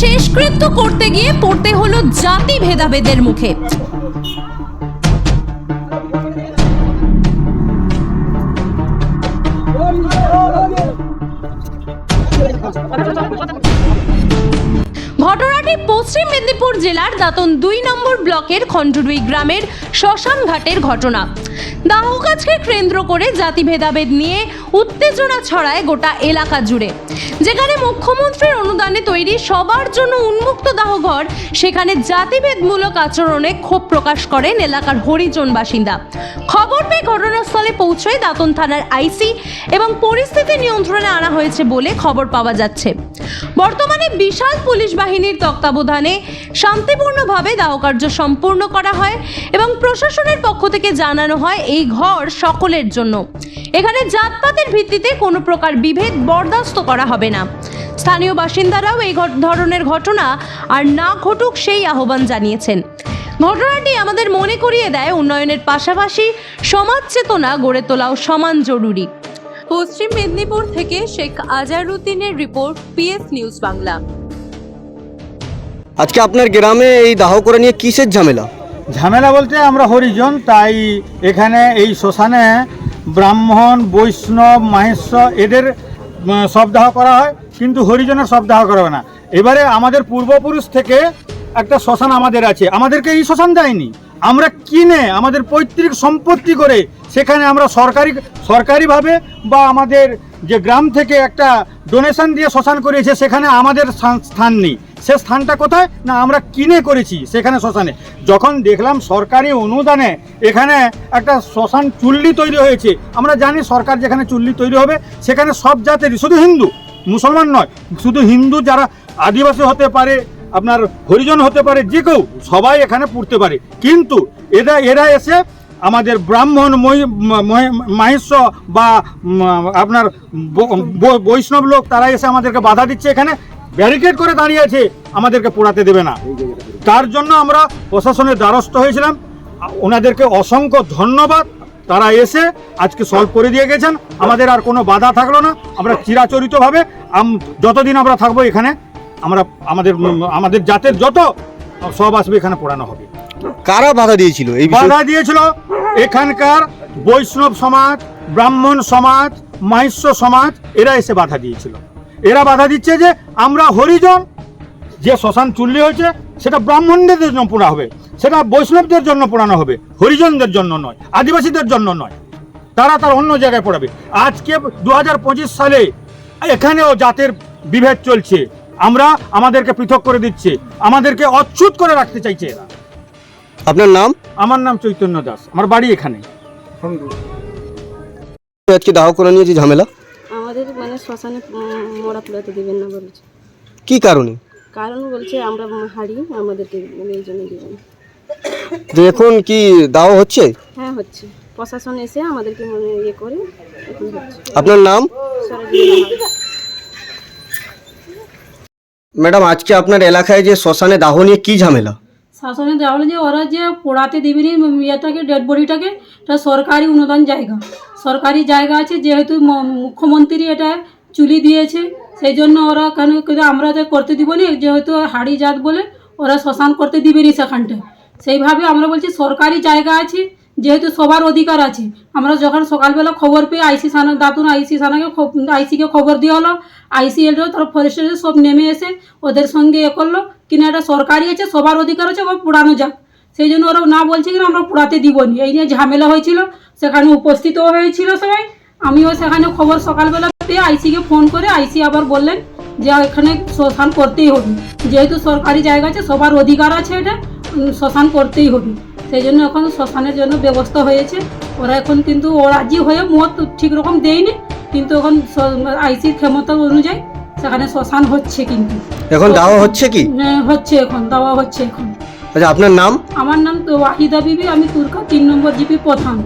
শেষকৃত্য করতে গিয়ে পড়তে হলো জাতি ভেদাভেদের মুখে। ঘটনাটি পশ্চিম মেদিনীপুর জেলার দাতন দুই নম্বর ব্লকের খণ্ডডুই গ্রামের শ্মশান ঘাটের ঘটনা। দাহ কাজকে কেন্দ্র করে জাতি ভেদাভেদ নিয়ে উত্তেজনা ছড়ায় গোটা এলাকা জুড়ে। যেখানে মুখ্যমন্ত্রীর অনুদানে তৈরি সবার জন্য উন্মুক্ত দাহঘর, সেখানে জাতিভেদমূলক আচরণে ক্ষোভ প্রকাশ করেন এলাকার হরিজন বাসিন্দা। খবর পেয়ে ঘটনাস্থলে পৌঁছয় দাতন থানার আইসি এবং পরিস্থিতি নিয়ন্ত্রণে আনা হয়েছে বলে খবর পাওয়া যাচ্ছে। বর্তমানে বিশাল পুলিশ বাহিনীর তত্ত্বাবধানে শান্তিপূর্ণভাবে দাহকার্য সম্পূর্ণ করা হয় এবং প্রশাসনের পক্ষ থেকে জানানো হয় এই ঘর সকলের জন্য। এখানে জাতপাতের ভিত্তিতে কোনো প্রকার বিভেদ বরদাস্ত করা হবে না। স্থানীয় বাসিন্দারাও এই ধরনের ঘটনা আর না ঘটুক সেই আহ্বান জানিয়েছেন। ঘটনাটি আমাদের মনে করিয়ে দেয় উন্নয়নের পাশাপাশি সমাজ চেতনা গড়ে তোলাও সমান জরুরি। পশ্চিম মেদিনীপুর থেকে শেখ আজারুদ্দিনের রিপোর্ট, পিএস নিউজ বাংলা। আজকে আপনার গ্রামে এই দাহ করে নিয়ে কিসের ঝামেলা? ঝামেলা বলতে আমরা হরিজন, তাই এখানে এই শ্মশানে ব্রাহ্মণ, বৈষ্ণব মাহেশ্ব এদের শবদাহ করা হয়, কিন্তু হরিজনের শবদাহ করা হয় না। এবারে আমাদের পূর্বপুরুষ থেকে একটা শ্মশান আমাদের আছে। আমাদেরকে এই শ্মশান দেয়নি। আমরা কিনে আমাদের পৈতৃক সম্পত্তি করে সেখানে আমরা সরকারি, সরকারিভাবে বা আমাদের যে গ্রাম থেকে একটা ডোনেশন দিয়ে শ্মশান করেছে, সেখানে আমাদের স্থান নেই। সে স্থানটা কোথায়? না, আমরা কিনে করেছি সেখানে শ্মশানে। যখন দেখলাম সরকারি অনুদানে এখানে একটা শ্মশান চুল্লি তৈরি হয়েছে, আমরা জানি সরকার যেখানে চুল্লি তৈরি হবে, সেখানে সব জাতেরই শুধু হিন্দু, মুসলমান নয়, শুধু হিন্দু যারা আদিবাসী হতে পারে, আপনার হরিজন হতে পারে, যে কেউ, সবাই এখানে পড়তে পারে। কিন্তু এরা এরা এসে আমাদের ব্রাহ্মণ মই- মহে- মাহেশ্ব বা আপনার বৈষ্ণব লোক, তারা এসে আমাদেরকে বাধা দিচ্ছে এখানে। ব্যারিকেড করে দাঁড়িয়ে আছে আমাদেরকে পোড়াতে দেবে না। তার জন্য আমরা প্রশাসনের দ্বারস্থ হয়েছিলাম। ওনাদেরকে অসংখ্য ধন্যবাদ। তারা এসে আজকে সলভ করে দিয়ে গেছেন। আমাদের আর কোনো বাধা থাকল না। আমরা চিরাচরিতভাবে যতদিন আমরা থাকব এখানে আমরা আমাদের আমাদের জাতের যত সব আসবে এখানে পড়ানো হবে। কারা বাধা দিয়েছিল এই বাধা দিয়েছিল এখানকার বৈষ্ণব সমাজ ব্রাহ্মণ সমাজ মাহিষ্য সমাজ এরা এসে বাধা দিয়েছিল। এরা বাধা দিচ্ছে যে আমরা হরিজন যে শ্মশান চুল্লি হয়েছে সেটা ব্রাহ্মণদের জন্য পোড়া হবে সেটা বৈষ্ণবদের জন্য পোড়ানো হবে হরিজনদের জন্য নয় আদিবাসীদের জন্য নয় তারা তার অন্য জায়গায় পড়াবে। আজকে দুহাজার পঁচিশ সালে এখানেও জাতের বিভেদ চলছে আমরা আমাদেরকে পৃথক করে দিচ্ছে আমাদেরকে অচ্যুত করে রাখতে চাইছে এরা। আপনার নাম? আমার নাম চৈতন্য দাস আমার বাড়ি এখানে। আজকে দাহ করে নিয়ে যে ঝামেলা। আমাদের মানে শ্মশানে মোড়া পোড়াতে দিবেন না বলছে। কি কারণে? কারণ বলছে আমরা হারি আমাদেরকে মানে এই জন্য দিবেন না। যে এখন কি দাহ হচ্ছে? হ্যাঁ হচ্ছে। প্রশাসন এসে আমাদেরকে মানে ইয়ে করে এখন হচ্ছে। আপনার নাম? ম্যাডাম আজকে আপনার এলাকায় যে শ্মশানে দাহ নিয়ে কি ঝামেলা? শাসনে দেওয়া হলো যে ওরা যে পোড়াতে দেবেনি ইয়েটাকে ডেড বডিটাকে এটা সরকারি অনুদান জায়গা। সরকারি জায়গা আছে, যেহেতু মুখ্যমন্ত্রী এটা চুলি দিয়েছে, সেই জন্য ওরা কেন আমরা যে করতে দিব না, যেহেতু হাড়ি জাত বলে ওরা শ্মশান করতে দিবেনি সেখানটায় সেইভাবে আমরা বলছি সরকারি জায়গা আছে, যেহেতু সবার অধিকার আছে। আমরা যখন সকালবেলা খবর পেয়ে আইসি থানা, দাতুন আইসি থানাকে আইসিকে খবর দেওয়া হলো আইসি এলো তার ফরেস্টার সব নেমে এসে ওদের সঙ্গে এ করল। কিনা এটা সরকারি আছে, সবার অধিকার আছে ওরা পোড়ানো যাক। সেই জন্য ওরা না বলছে কিনা আমরা পোড়াতে দিবনি। এই নিয়ে ঝামেলা হয়েছিল, সেখানে উপস্থিতও হয়েছিল সবাই। আমিও সেখানে খবর সকালবেলা পেয়ে আইসিকে ফোন করে আইসি আবার বললেন যে এখানে শ্মশান করতেই হবে। যেহেতু সরকারি জায়গা আছে, সবার অধিকার আছে এটা শ্মশান করতেই হবে। সেই জন্য এখন শ্মশানের জন্য ব্যবস্থা হয়েছে। ওরা এখন কিন্তু ও রাজি হয়ে মত ঠিক রকম দেয়নি, কিন্তু এখন আইসির ক্ষমতা অনুযায়ী সেখানে শ্মশান হচ্ছে কিন্তু। এখন দাওয়া হচ্ছে কি? হ্যাঁ, হচ্ছে এখন দাওয়া হচ্ছে এখন। আচ্ছা আপনার নাম? আমার নাম তো ওয়াহিদা বিবি আমি তুর্কা তিন নম্বর জিপি প্রধান।